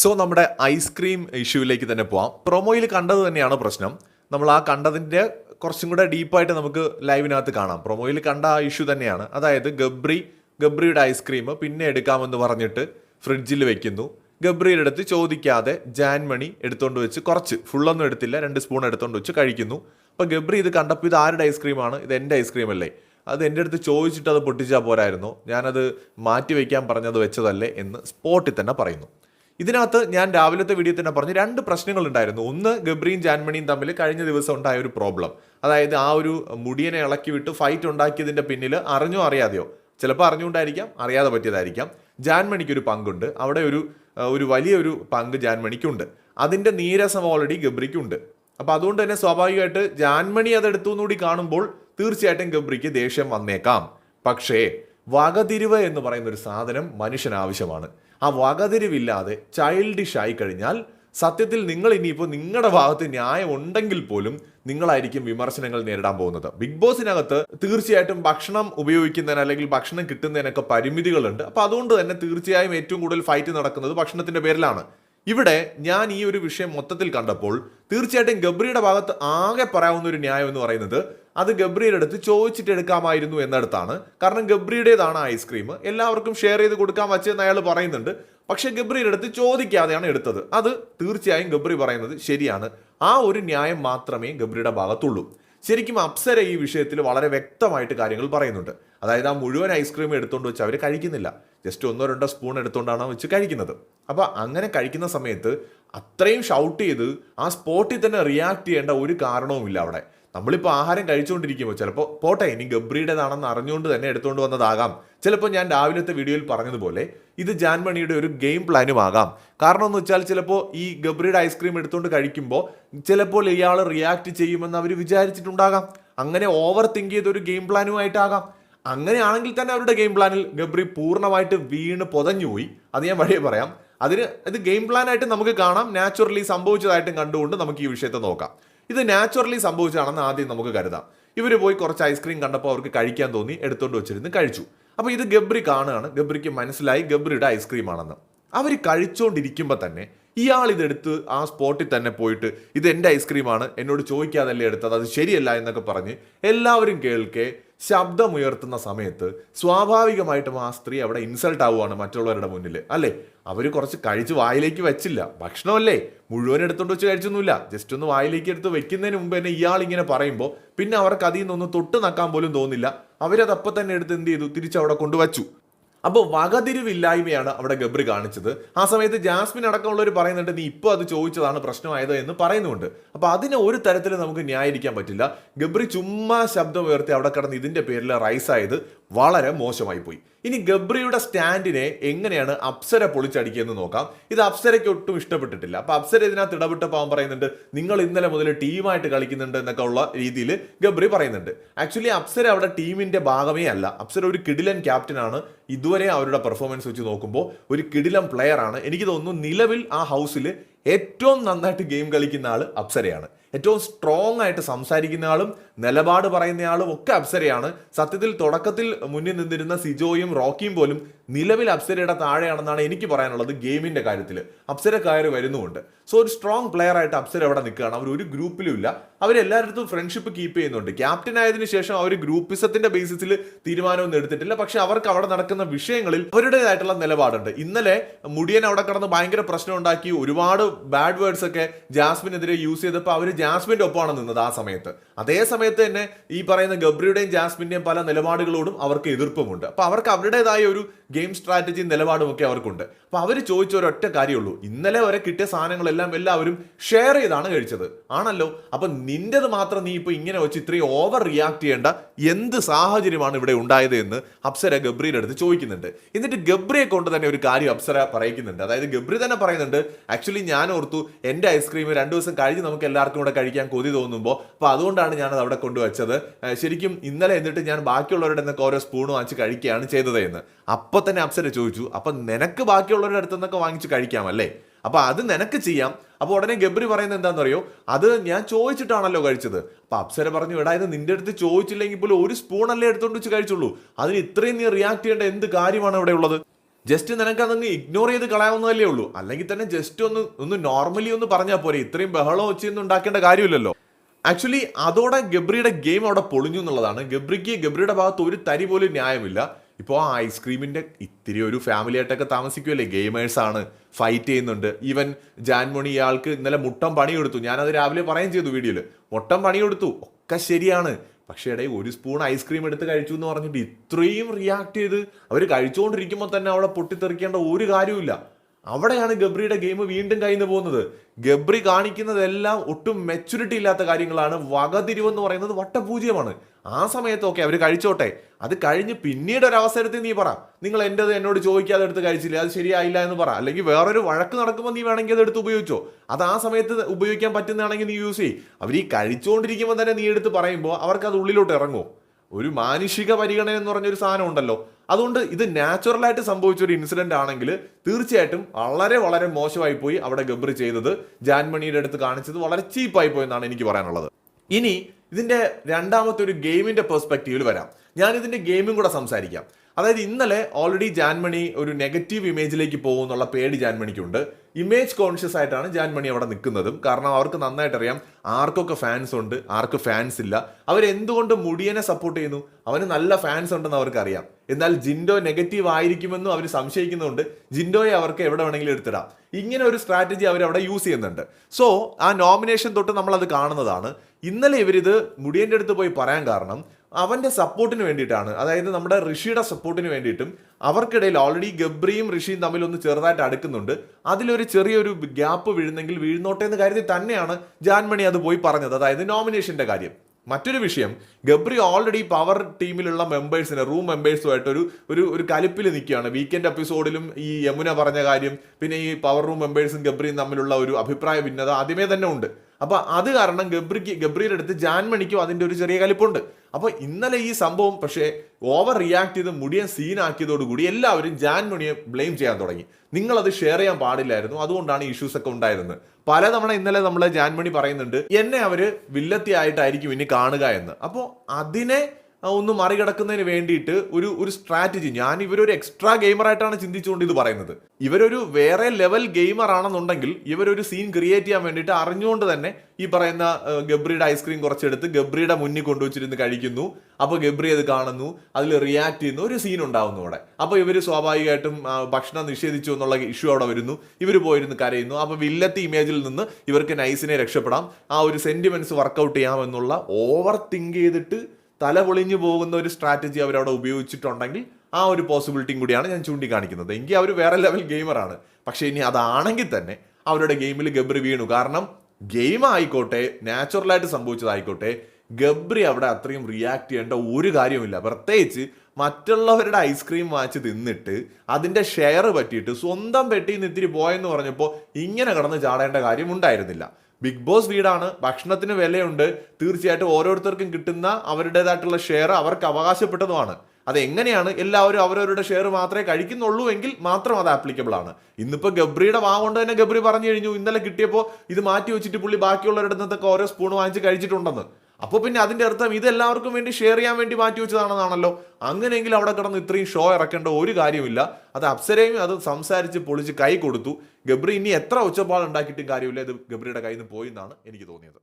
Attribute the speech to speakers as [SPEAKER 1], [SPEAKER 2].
[SPEAKER 1] So നമ്മുടെ ice cream ഇഷ്യൂവിലേക്ക് തന്നെ പോവാം. പ്രൊമോയിൽ കണ്ടത് തന്നെയാണ് പ്രശ്നം. നമ്മൾ ആ കണ്ടതിന്റെ കുറച്ചും കൂടെ ഡീപ്പായിട്ട് നമുക്ക് ലൈവിനകത്ത് കാണാം. പ്രൊമോയിൽ കണ്ട ആ ഇഷ്യൂ തന്നെയാണ്. അതായത് ഗബ്രി ഗബ്രിയുടെ ഐസ്ക്രീം പിന്നെ എടുക്കാമെന്ന് പറഞ്ഞിട്ട് ഫ്രിഡ്ജിൽ വെക്കുന്നു. ഗബ്രിയുടെ അടുത്ത് ചോദിക്കാതെ ജാൻമണി എടുത്തുകൊണ്ട് വെച്ച് കുറച്ച് ഫുള്ളൊന്നും എടുത്തില്ല രണ്ട് സ്പൂൺ എടുത്തുകൊണ്ട് വെച്ച് കഴിക്കുന്നു. അപ്പോൾ ഗബ്രി ഇത് കണ്ടപ്പോൾ ഇത് ആരുടെ ഐസ്ക്രീമാണ് ഇത് എന്റെ ഐസ്ക്രീം അല്ലേ? അത് എന്റെ അടുത്ത് ചോദിച്ചിട്ട് അത് പൊട്ടിച്ചാൽ പോരായിരുന്നു. ഞാനത് മാറ്റി വയ്ക്കാൻ പറഞ്ഞത് വെച്ചതല്ലേ എന്ന് സ്പോട്ടിൽ തന്നെ പറയുന്നു. ഇതിനകത്ത് ഞാൻ രാവിലത്തെ വീഡിയോ തന്നെ പറഞ്ഞു രണ്ട് പ്രശ്നങ്ങൾ ഉണ്ടായിരുന്നു ഒന്ന് ഗബ്രിയും ജാൻമണിയും തമ്മിൽ കഴിഞ്ഞ ദിവസം ഉണ്ടായ ഒരു പ്രോബ്ലം അതായത് ആ ഒരു മുടിയനെ ഇളക്കി വിട്ട് ഫൈറ്റ് ഉണ്ടാക്കിയതിന്റെ പിന്നിൽ അറിഞ്ഞോ അറിയാതെയോ? ചിലപ്പോൾ അറിഞ്ഞുകൊണ്ടായിരിക്കാം അറിയാതെ പറ്റിയതായിരിക്കാം. ജാൻമണിക്ക് ഒരു പങ്കുണ്ട്. അവിടെ ഒരു ഒരു വലിയൊരു പങ്ക് ജാൻമണിക്കുണ്ട്. അതിന്റെ നീരസം ഓൾറെഡി ഗബ്രിക്കുണ്ട്. അപ്പോൾ അതുകൊണ്ട് തന്നെ സ്വാഭാവികമായിട്ട് ജാൻമണി അതെടുത്തുകൂടി കാണുമ്പോൾ തീർച്ചയായിട്ടും ഗബ്രിക്ക് ദേഷ്യം വന്നേക്കാം. പക്ഷേ വകതിരിവ് എന്ന് പറയുന്ന ഒരു സാധനം മനുഷ്യന് ആവശ്യമാണ്. ആ വകതിരിവില്ലാതെ ചൈൽഡിഷ് ആയി കഴിഞ്ഞാൽ സത്യത്തിൽ നിങ്ങൾ ഇനിയിപ്പോൾ നിങ്ങളുടെ ഭാഗത്ത് ന്യായം ഉണ്ടെങ്കിൽ പോലും നിങ്ങളായിരിക്കും വിമർശനങ്ങൾ നേരിടാൻ പോകുന്നത്. ബിഗ് ബോസിനകത്ത് തീർച്ചയായിട്ടും ഭക്ഷണം ഉപയോഗിക്കുന്നതിന് അല്ലെങ്കിൽ ഭക്ഷണം കിട്ടുന്നതിനൊക്കെ പരിമിതികളുണ്ട്. അപ്പോൾ അതുകൊണ്ട് തന്നെ തീർച്ചയായും ഏറ്റവും കൂടുതൽ ഫൈറ്റ് നടക്കുന്നത് ഭക്ഷണത്തിന്റെ പേരിലാണ്. ഇവിടെ ഞാൻ ഈ ഒരു വിഷയം മൊത്തത്തിൽ കണ്ടപ്പോൾ തീർച്ചയായിട്ടും ഗബ്രിയുടെ ഭാഗത്ത് ആകെ പറയാവുന്ന ഒരു ന്യായം എന്ന് പറയുന്നത് അത് ഗബ്രിയുടെ അടുത്ത് ചോദിച്ചിട്ട് എടുക്കാമായിരുന്നു എന്നടുത്താണ്. കാരണം ഗബ്രിയുടേതാണ് ഐസ്ക്രീം എല്ലാവർക്കും ഷെയർ ചെയ്ത് കൊടുക്കാൻ വച്ചതെന്ന് അയാൾ പറയുന്നുണ്ട്. പക്ഷേ ഗബ്രിയുടെ അടുത്ത് ചോദിക്കാതെയാണ് എടുത്തത്. അത് തീർച്ചയായും ഗബ്രി പറയുന്നത് ശരിയാണ്. ആ ഒരു ന്യായം മാത്രമേ ഗബ്രിയുടെ ഭാഗത്തുള്ളൂ. ശരിക്കും അപ്സര ഈ വിഷയത്തിൽ വളരെ വ്യക്തമായിട്ട് കാര്യങ്ങൾ പറയുന്നുണ്ട്. അതായത് ആ മുഴുവൻ ഐസ്ക്രീം എടുത്തുകൊണ്ട് വെച്ച് അവർ കഴിക്കുന്നില്ല. ജസ്റ്റ് ഒന്നോ രണ്ടോ സ്പൂൺ എടുത്തുകൊണ്ടാണ് വെച്ച് കഴിക്കുന്നത്. അപ്പോൾ അങ്ങനെ കഴിക്കുന്ന സമയത്ത് അത്രയും ഷൗട്ട് ചെയ്ത് ആ സ്പോട്ടിൽ തന്നെ റിയാക്ട് ചെയ്യേണ്ട ഒരു കാരണവുമില്ല അവിടെ. നമ്മളിപ്പോൾ ആഹാരം കഴിച്ചുകൊണ്ടിരിക്കുമ്പോൾ ചിലപ്പോൾ പോട്ടെ ഇനി ഗബ്രിയുടേതാണെന്ന് അറിഞ്ഞുകൊണ്ട് തന്നെ എടുത്തുകൊണ്ട് വന്നതാകാം. ചിലപ്പോൾ ഞാൻ രാവിലത്തെ വീഡിയോയിൽ പറഞ്ഞതുപോലെ ഇത് ജാൻമണിയുടെ ഒരു ഗെയിം പ്ലാനും ആകാം. കാരണം എന്ന് വെച്ചാൽ ചിലപ്പോൾ ഈ ഗബ്രിയുടെ ഐസ്ക്രീം എടുത്തുകൊണ്ട് കഴിക്കുമ്പോൾ ചിലപ്പോൾ ഇയാൾ റിയാക്ട് ചെയ്യുമെന്ന് അവർ വിചാരിച്ചിട്ടുണ്ടാകാം. അങ്ങനെ ഓവർ തിങ്ക് ചെയ്ത ഒരു ഗെയിം പ്ലാനുമായിട്ടാകാം അങ്ങനെയാണെങ്കിൽ തന്നെ അവരുടെ ഗെയിം പ്ലാനിൽ ഗബ്രി പൂർണമായിട്ട് വീണ് പൊതഞ്ഞുപോയി അത് ഞാൻ വഴിയെ പറയാം. അതിന് ഇത് ഗെയിം പ്ലാനായിട്ട് നമുക്ക് കാണാം. നാച്ചുറലി സംഭവിച്ചതായിട്ടും കണ്ടുകൊണ്ട് നമുക്ക് ഈ വിഷയത്തെ നോക്കാം. ഇത് നാച്ചുറലി സംഭവിച്ചതാണെന്ന് ആദ്യം നമുക്ക് കരുതാം. ഇവർ പോയി കുറച്ച് ഐസ്ക്രീം കണ്ടപ്പോൾ അവർക്ക് കഴിക്കാൻ തോന്നി എടുത്തുകൊണ്ട് വെച്ചിരുന്ന് കഴിച്ചു. അപ്പോൾ ഇത് ഗബ്രി കാണുകയാണ്. ഗബ്രിക്ക് മനസ്സിലായി ഗബ്രിയുടെ ഐസ്ക്രീം ആണെന്ന്. അവർ കഴിച്ചുകൊണ്ടിരിക്കുമ്പോൾ തന്നെ ഇയാൾ ഇതെടുത്ത് ആ സ്പോട്ടിൽ തന്നെ പോയിട്ട് ഇത് എന്റെ ഐസ്ക്രീമാണ് എന്നോട് ചോദിക്കാതല്ലേ എടുത്തത് അത് ശരിയല്ല എന്നൊക്കെ പറഞ്ഞ് എല്ലാവരും കേൾക്കെ ശബ്ദമുയർത്തുന്ന സമയത്ത് സ്വാഭാവികമായിട്ടും ആ സ്ത്രീ അവിടെ ഇൻസൾട്ട് ആവുകയാണ് മറ്റുള്ളവരുടെ മുന്നിൽ. അല്ലേ? അവർ കുറച്ച് കഴിച്ച് വായിലേക്ക് വെച്ചില്ല. ഭക്ഷണമല്ലേ? മുഴുവൻ എടുത്തുകൊണ്ട് വെച്ച് കഴിച്ചൊന്നുമില്ല. ജസ്റ്റ് ഒന്ന് വായിലേക്ക് എടുത്ത് വെക്കുന്നതിന് മുമ്പ് തന്നെ ഇയാൾ ഇങ്ങനെ പറയുമ്പോൾ പിന്നെ അവർക്ക് അതിൽ നിന്നൊന്ന് തൊട്ട് നക്കാൻ പോലും തോന്നില്ല. അവരതപ്പം തന്നെ എടുത്ത് എന്ത് ചെയ്തു? തിരിച്ചവിടെ കൊണ്ടുവച്ചു. അപ്പോൾ വകതിരിവില്ലായ്മയാണ് അവിടെ ഗബ്രി കാണിച്ചത്. ആ സമയത്ത് ജാസ്മിൻ അടക്കമുള്ളവർ പറയുന്നുണ്ട് നീ ഇപ്പോൾ അത് ചോദിച്ചതാണ് പ്രശ്നമായത് എന്ന് പറയുന്നുണ്ട്. അപ്പോൾ അതിനെ ഒരു തരത്തിൽ നമുക്ക് ന്യായീകരിക്കാൻ പറ്റില്ല. ഗബ്രി ചുമ്മാ ശബ്ദം ഉയർത്തി അവിടെ കിടന്ന് ഇതിന്റെ പേരിൽ റൈസ് ആയത് വളരെ മോശമായി പോയി. ഇനി ഗബ്രിയുടെ സ്റ്റാൻഡിനെ എങ്ങനെയാണ് അപ്സര പൊളിച്ചടിക്കുകയെന്ന് നോക്കാം. ഇത് അപ്സരയ്ക്ക് ഒട്ടും ഇഷ്ടപ്പെട്ടിട്ടില്ല. അപ്പൊ അപ്സര ഇതിനകത്ത് ഇടപെട്ടപ്പോൾ അവൻ പറയുന്നുണ്ട് നിങ്ങൾ ഇന്നലെ മുതൽ ടീമായിട്ട് കളിക്കുന്നുണ്ട് എന്നൊക്കെ ഉള്ള രീതിയിൽ ഗബ്രി പറയുന്നുണ്ട്. ആക്ച്വലി അപ്സര അവിടെ ടീമിന്റെ ഭാഗമേ അല്ല. അപ്സര ഒരു കിടിലൻ ക്യാപ്റ്റനാണ്. ഇതുവരെ അവരുടെ പെർഫോമൻസ് വെച്ച് നോക്കുമ്പോൾ ഒരു കിടിലൻ പ്ലെയർ ആണ് എനിക്ക് തോന്നുന്നു നിലവിൽ ആ ഹൗസിൽ ഏറ്റവും നന്നായിട്ട് ഗെയിം കളിക്കുന്ന ആൾ അപ്സരയാണ്. ഏറ്റവും സ്ട്രോങ് ആയിട്ട് സംസാരിക്കുന്ന ആളും നിലപാട് പറയുന്ന ആളും ഒക്കെ അപ്സരയാണ്. സത്യത്തിൽ തുടക്കത്തിൽ മുന്നിൽ നിന്നിരുന്ന സിജോയും റോക്കിയും പോലും നിലവിൽ അപ്സരയുടെ താഴെയാണെന്നാണ് എനിക്ക് പറയാനുള്ളത് ഗെയിമിന്റെ കാര്യത്തിൽ അപ്സര കയറി വരുന്നുമുണ്ട്. സോ ഒരു സ്ട്രോങ് പ്ലെയർ ആയിട്ട് അപ്സര അവിടെ നിൽക്കുകയാണ്. അവർ ഒരു ഗ്രൂപ്പിലും ഇല്ല. അവരെല്ലായിടത്തും ഫ്രണ്ട്ഷിപ്പ് കീപ്പ് ചെയ്യുന്നുണ്ട്. ക്യാപ്റ്റൻ ആയതിനു ശേഷം അവർ ഗ്രൂപ്പിസത്തിന്റെ ബേസിസിൽ തീരുമാനമൊന്നും എടുത്തിട്ടില്ല. പക്ഷെ അവർക്ക് അവിടെ നടക്കുന്ന വിഷയങ്ങളിൽ അവരുടേതായിട്ടുള്ള നിലപാടുണ്ട്. ഇന്നലെ മുടിയൻ അവിടെ കടന്ന് ഭയങ്കര പ്രശ്നം ഉണ്ടാക്കി. ഒരുപാട് ബാഡ് വേർഡ്സ് ഒക്കെ ജാസ്മിനെതിരെ യൂസ് ചെയ്തപ്പോൾ അവർ ജാസ്മിന്റെ ഒപ്പമാണ് നിന്നത് ആ സമയത്ത്. അതേ സമയത്ത് തന്നെ ഈ പറയുന്ന ഗബ്രിയുടെയും ജാസ്മിന്റെയും പല നിലപാടുകളോടും അവർക്ക് എതിർപ്പുമുണ്ട്. അപ്പൊ അവർക്ക് അവരുടേതായ ഒരു ഗെയിം സ്ട്രാറ്റജിയും നിലപാടും ഒക്കെ അവർക്കുണ്ട്. അപ്പോൾ അവർ ചോദിച്ച ഒരൊറ്റ കാര്യമുള്ളൂ. ഇന്നലെ വരെ കിട്ടിയ സാധനങ്ങളെല്ലാം എല്ലാവരും ഷെയർ ചെയ്താണ് കഴിച്ചത്. ആണല്ലോ? അപ്പൊ നിന്റേത് മാത്രം നീ ഇപ്പൊ ഇങ്ങനെ വെച്ച് ഇത്രയും ഓവർ റിയാക്ട് ചെയ്യേണ്ട എന്ത് സാഹചര്യമാണ് ഇവിടെ ഉണ്ടായത് എന്ന് അപ്സര ഗബ്രിയുടെ അടുത്ത് ചോദിക്കുന്നുണ്ട്. എന്നിട്ട് ഗബ്രിയെ കൊണ്ട് തന്നെ ഒരു കാര്യം അപ്സര പറയിക്കുന്നുണ്ട് അതായത് ഗബ്രി തന്നെ പറയുന്നുണ്ട് ആക്ച്വലി ഞാൻ ഓർത്തു എന്റെ ഐസ്ക്രീം രണ്ട് ദിവസം കഴിഞ്ഞ് നമുക്ക് എല്ലാവർക്കും കൂടെ കഴിക്കാൻ കൊതി തോന്നുമ്പോൾ അപ്പോൾ അതുകൊണ്ടാണ് ഞാൻ അത് അവിടെ കൊണ്ടുവച്ചത് ശരിക്കും ഇന്നലെ എന്നിട്ട് ഞാൻ ബാക്കിയുള്ളവരുടെ നിന്നൊക്കെ ഓരോ സ്പൂൺ വാങ്ങിച്ച് കഴിക്കുകയാണ് ചെയ്തത് എന്ന്. തന്നെ അപ്സര ചോദിച്ചു അപ്പം നിനക്ക് ബാക്കിയുള്ളവരുടെ അടുത്ത് നിന്നൊക്കെ വാങ്ങിച്ച് കഴിക്കാമല്ലേ അപ്പോൾ അത് നിനക്ക് ചെയ്യാം. അപ്പോൾ ഉടനെ ഗബ്രി പറയുന്നത് എന്താണെന്നറിയോ? അത് ഞാൻ ചോദിച്ചിട്ടാണല്ലോ കഴിച്ചത്. അപ്പൊ അപ്സര പറഞ്ഞു എടാ ഇത് നിന്റെ അടുത്ത് ചോദിച്ചില്ലെങ്കിൽ പോലും ഒരു സ്പൂൺ അല്ലേ എടുത്തുകൊണ്ട് വെച്ച് കഴിച്ചുള്ളൂ. അതിന് ഇത്രയും നീ റിയാക്ട് ചെയ്യേണ്ട എന്ത് കാര്യമാണ് ഇവിടെ ഉള്ളത്? ജസ്റ്റ് നിനക്ക് അതങ്ങ് ഇഗ്നോർ ചെയ്ത് കളയാവുന്നതല്ലേ ഉള്ളൂ. അല്ലെങ്കിൽ തന്നെ ജസ്റ്റ് ഒന്ന് ഒന്ന് നോർമലി ഒന്ന് പറഞ്ഞാൽ പോരെ. ഇത്രയും ബഹളം ഒച്ചയൊന്നും ഉണ്ടാക്കേണ്ട കാര്യമില്ലല്ലോ. ആക്ച്വലി അതോടെ ഗബ്രിയുടെ ഗെയിം അവിടെ പൊളിഞ്ഞു എന്നുള്ളതാണ്. ഗബ്രിക്ക് ഗബ്രിയുടെ ഭാഗത്ത് ഒരു തരി പോലും ന്യായമില്ല. ഇപ്പോൾ ആ ഐസ്ക്രീമിന്റെ ഇത്തിരി ഒരു ഫാമിലി ആയിട്ടൊക്കെ താമസിക്കുമല്ലേ ഗെയിമേഴ്സാണ് ഫൈറ്റ് ചെയ്യുന്നുണ്ട്. ഈവൻ ജാൻമണി ഇയാൾക്ക് ഇന്നലെ മുട്ടം പണി കൊടുത്തു ഞാനത് രാവിലെ പറയുകയും ചെയ്തു വീഡിയോയിൽ മുട്ടം പണി കൊടുത്തു ഒക്കെ ശരിയാണ്. പക്ഷേ ഇടയിൽ ഒരു സ്പൂൺ ഐസ്ക്രീം എടുത്ത് കഴിച്ചു എന്ന് പറഞ്ഞിട്ട് ഇത്രയും റിയാക്ട് ചെയ്ത് അവർ കഴിച്ചുകൊണ്ടിരിക്കുമ്പോൾ തന്നെ അവിടെ പൊട്ടിത്തെറിക്കേണ്ട ഒരു കാര്യമില്ല അവിടെയാണ് ഗബ്രിയുടെ ഗെയിം വീണ്ടും കയ്യിൽ പോകുന്നത്. ഗബ്രി കാണിക്കുന്നതെല്ലാം ഒട്ടും മെച്ചുരിറ്റി ഇല്ലാത്ത കാര്യങ്ങളാണ്. വകതിരിവെന്ന് പറയുന്നത് വട്ടപൂജ്യമാണ്. ആ സമയത്തൊക്കെ അവർ കഴിച്ചോട്ടെ. അത് കഴിഞ്ഞ് പിന്നീട് ഒരു അവസരത്തിൽ നീ പറ. നിങ്ങൾ എന്റെത് എന്നോട് ചോദിക്കാതെ എടുത്ത് കഴിച്ചില്ല? അത് ശരിയായില്ല എന്ന് പറ. അല്ലെങ്കിൽ വേറൊരു വഴക്ക് നടക്കുമ്പോൾ നീ വേണമെങ്കിൽ അത് എടുത്ത് ഉപയോഗിച്ചോ. അത് ആ സമയത്ത് ഉപയോഗിക്കാൻ പറ്റുന്നതാണെങ്കിൽ നീ യൂസ് ചെയ്യും. അവർ ഈ കഴിച്ചുകൊണ്ടിരിക്കുമ്പോൾ തന്നെ നീ എടുത്ത് പറയുമ്പോൾ അവർക്ക് അത് ഉള്ളിലോട്ട് ഇറങ്ങുമോ ഒരു മാനുഷിക പരിഗണന എന്ന് പറഞ്ഞൊരു സാധനം ഉണ്ടല്ലോ. അതുകൊണ്ട് ഇത് നാച്ചുറലായിട്ട് സംഭവിച്ച ഒരു ഇൻസിഡന്റ് ആണെങ്കിൽ തീർച്ചയായിട്ടും വളരെ വളരെ മോശമായി പോയി അവിടെ ഗബ്രി ചെയ്തത്. ജാൻമണിയുടെ അടുത്ത് കാണിച്ചത് വളരെ ചീപ്പായി പോയെന്നാണ് എനിക്ക് പറയാനുള്ളത്. ഇനി ഇതിന്റെ രണ്ടാമത്തെ ഒരു ഗെയിമിന്റെ പെർസ്പെക്റ്റീവിൽ വരാം. ഞാൻ ഇതിന്റെ ഗെയിമും കൂടെ സംസാരിക്കാം. അതായത് ഇന്നലെ ഓൾറെഡി ജാൻമണി ഒരു നെഗറ്റീവ് ഇമേജിലേക്ക് പോകും എന്നുള്ള പേടി ജാൻമണിക്കുണ്ട്. ഇമേജ് കോൺഷ്യസ് ആയിട്ടാണ് ജാൻമണി അവിടെ നിൽക്കുന്നതും. കാരണം അവർക്ക് നന്നായിട്ട് അറിയാം ആർക്കൊക്കെ ഫാൻസ് ഉണ്ട് ആർക്ക് ഫാൻസ് ഇല്ല. അവരെന്തുകൊണ്ട് മുടിയനെ സപ്പോർട്ട് ചെയ്യുന്നു? അവന് നല്ല ഫാൻസ് ഉണ്ടെന്ന് അവർക്കറിയാം എന്നാൽ ജിൻഡോ നെഗറ്റീവ് ആയിരിക്കുമെന്നും അവർ സംശയിക്കുന്നുണ്ട്. ജിൻഡോയെ അവർക്ക് എവിടെ വേണമെങ്കിലും എടുത്തിടാം. ഇങ്ങനെ ഒരു സ്ട്രാറ്റജി അവരവിടെ യൂസ് ചെയ്യുന്നുണ്ട്. സോ ആ നോമിനേഷൻ തൊട്ട് നമ്മൾ അത് കാണുന്നതാണ്. ഇന്നലെ ഇവരിത് മുടിയന്റെ അടുത്ത് പോയി പറയാൻ കാരണം അവന്റെ സപ്പോർട്ടിന് വേണ്ടിയിട്ടാണ്. അതായത് നമ്മുടെ ഋഷിയുടെ സപ്പോർട്ടിന് വേണ്ടിയിട്ടും അവർക്കിടയിൽ ഓൾറെഡി ഗബ്രിയും ഋഷിയും തമ്മിൽ ഒന്ന് ചെറുതായിട്ട് അടുക്കുന്നുണ്ട്. അതിലൊരു ചെറിയൊരു ഗ്യാപ്പ് വീഴുന്നെങ്കിൽ വീഴുന്നോട്ടെ എന്ന് കരുതി തന്നെയാണ് ജാൻമണി അത് പോയി പറഞ്ഞത്. അതായത് നോമിനേഷന്റെ കാര്യം. മറ്റൊരു വിഷയം ഗബ്രി ഓൾറെഡി പവർ ടീമിലുള്ള മെമ്പേഴ്സിനെ റൂം മെമ്പേഴ്സുമായിട്ട് ഒരു ഒരു ഒരു കലിപ്പിൽ നിൽക്കുകയാണ്. വീക്കെൻഡ് എപ്പിസോഡിലും ഈ യമുന പറഞ്ഞ കാര്യം പിന്നെ ഈ പവർ റൂം മെമ്പേഴ്സും ഗബ്രിയും തമ്മിലുള്ള ഒരു അഭിപ്രായ ഭിന്നത ആദ്യമേ തന്നെ ഉണ്ട്. അപ്പൊ അത് കാരണം ഗബ്രിക്ക് ഗബ്രിയുടെ അടുത്ത് ജാൻമണിക്കും അതിന്റെ ഒരു ചെറിയ കലിപ്പുണ്ട്. അപ്പോൾ ഇന്നലെ ഈ സംഭവം പക്ഷേ ഓവർ റിയാക്ട് ചെയ്ത് മുടിയൻ സീനാക്കിയതോടുകൂടി എല്ലാവരും ജാൻമണിയെ ബ്ലെയിം ചെയ്യാൻ തുടങ്ങി. നിങ്ങളത് ഷെയർ ചെയ്യാൻ പാടില്ലായിരുന്നു. അതുകൊണ്ടാണ് ഇഷ്യൂസ് ഒക്കെ ഉണ്ടായിരുന്നത്. പലതവണ ഇന്നലെ നമ്മളെ ജാൻമണി പറയുന്നുണ്ട് എന്നെ അവർ വില്ലത്തിയായിട്ടായിരിക്കും ഇനി കാണുക എന്ന്. അപ്പോൾ അതിനെ ഒന്ന് മറികടക്കുന്നതിന് വേണ്ടിയിട്ട് ഒരു ഒരു സ്ട്രാറ്റജി ഞാൻ ഇവരൊരു എക്സ്ട്രാ ഗെയിമറായിട്ടാണ് ചിന്തിച്ചുകൊണ്ട് ഇത് പറയുന്നത്. ഇവരൊരു വേറെ ലെവൽ ഗെയിമർ ആണെന്നുണ്ടെങ്കിൽ ഇവരൊരു സീൻ ക്രിയേറ്റ് ചെയ്യാൻ വേണ്ടിയിട്ട് അറിഞ്ഞുകൊണ്ട് തന്നെ ഈ പറയുന്ന ഗബ്രിയുടെ ഐസ്ക്രീം കുറച്ചെടുത്ത് ഗബ്രിയുടെ മുന്നിൽ കൊണ്ടുവച്ചിരുന്ന് കഴിക്കുന്നു. അപ്പോൾ ഗബ്രി അത് കാണുന്നു. അതിൽ റിയാക്ട് ചെയ്യുന്നു. ഒരു സീൻ ഉണ്ടാവുന്നു അവിടെ. അപ്പോൾ ഇവർ സ്വാഭാവികമായിട്ടും ഭക്ഷണം നിഷേധിച്ചു എന്നുള്ള ഇഷ്യൂ അവിടെ വരുന്നു. ഇവർ പോയിരുന്ന് കരയുന്നു. അപ്പോൾ വില്ലത്തെ ഇമേജിൽ നിന്ന് ഇവർക്ക് നൈസിനെ രക്ഷപ്പെടാം. ആ ഒരു സെന്റിമെന്റ്സ് വർക്കൗട്ട് ചെയ്യാം എന്നുള്ള ഓവർ തിങ്ക് ചെയ്തിട്ട് തല പൊളിഞ്ഞു പോകുന്ന ഒരു സ്ട്രാറ്റജി അവരവിടെ ഉപയോഗിച്ചിട്ടുണ്ടെങ്കിൽ ആ ഒരു പോസിബിലിറ്റിയും കൂടിയാണ് ഞാൻ ചൂണ്ടിക്കാണിക്കുന്നത്. എങ്കിൽ അവർ വേറെ ലെവൽ ഗെയിമറാണ് പക്ഷേ ഇനി അതാണെങ്കിൽ തന്നെ അവരുടെ ഗെയിമിൽ ഗബ്രി വീണു. കാരണം ഗെയിം ആയിക്കോട്ടെ നാച്ചുറലായിട്ട് സംഭവിച്ചതായിക്കോട്ടെ ഗബ്രി അവിടെ അത്രയും റിയാക്ട് ചെയ്യേണ്ട ഒരു കാര്യമില്ല പ്രത്യേകിച്ച് മറ്റുള്ളവരുടെ ഐസ്ക്രീം വാച്ച് തിന്നിട്ട് അതിന്റെ ഷെയർ പറ്റിയിട്ട് സ്വന്തം പെട്ടിയിൽ നിന്ന് ഇത്തിരി പോയെന്ന് പറഞ്ഞപ്പോൾ ഇങ്ങനെ കടന്ന് ചാടേണ്ട കാര്യം ഉണ്ടായിരുന്നില്ല. ബിഗ് ബോസ് വീടാണ് ഭക്ഷണത്തിന് വിലയുണ്ട്. തീർച്ചയായിട്ടും ഓരോരുത്തർക്കും കിട്ടുന്ന അവരുടേതായിട്ടുള്ള ഷെയർ അവർക്ക് അവകാശപ്പെട്ടതുമാണ്. അത് എങ്ങനെയാണ് എല്ലാവരും അവരവരുടെ ഷെയർ മാത്രമേ കഴിക്കുന്നുള്ളൂ എങ്കിൽ മാത്രം അത് ആപ്ലിക്കബിൾ ആണ്. ഇന്നിപ്പോൾ ഗബ്രിയുടെ വാ കൊണ്ട് തന്നെ ഗബ്രി പറഞ്ഞു കഴിഞ്ഞു ഇന്നലെ കിട്ടിയപ്പോൾ ഇത് മാറ്റി വെച്ചിട്ട് പുള്ളി ബാക്കിയുള്ളവരുടെ നിന്നൊക്കെ ഓരോ സ്പൂൺ വാങ്ങിച്ച് കഴിച്ചിട്ടുണ്ടെന്ന്. അപ്പോൾ പിന്നെ അതിന്റെ അർത്ഥം ഇതെല്ലാവർക്കും വേണ്ടി ഷെയർ ചെയ്യാൻ വേണ്ടി മാറ്റി വെച്ചതാണെന്നാണല്ലോ. അങ്ങനെയെങ്കിൽ അവിടെ കിടന്ന് ഇത്രയും ഷോ ഇറക്കേണ്ട ഒരു കാര്യമില്ല. അത് അപ്സരയും അത് സംസാരിച്ച് പൊളിച്ച് കൈ കൊടുത്തു. ഗബ്രി ഇനി എത്ര ഉച്ചപ്പാട് ഉണ്ടാക്കിയിട്ടും കാര്യമില്ല. ഇത് ഗബ്രിയുടെ കയ്യിൽ നിന്ന് പോയി എന്നാണ് എനിക്ക് തോന്നിയത്.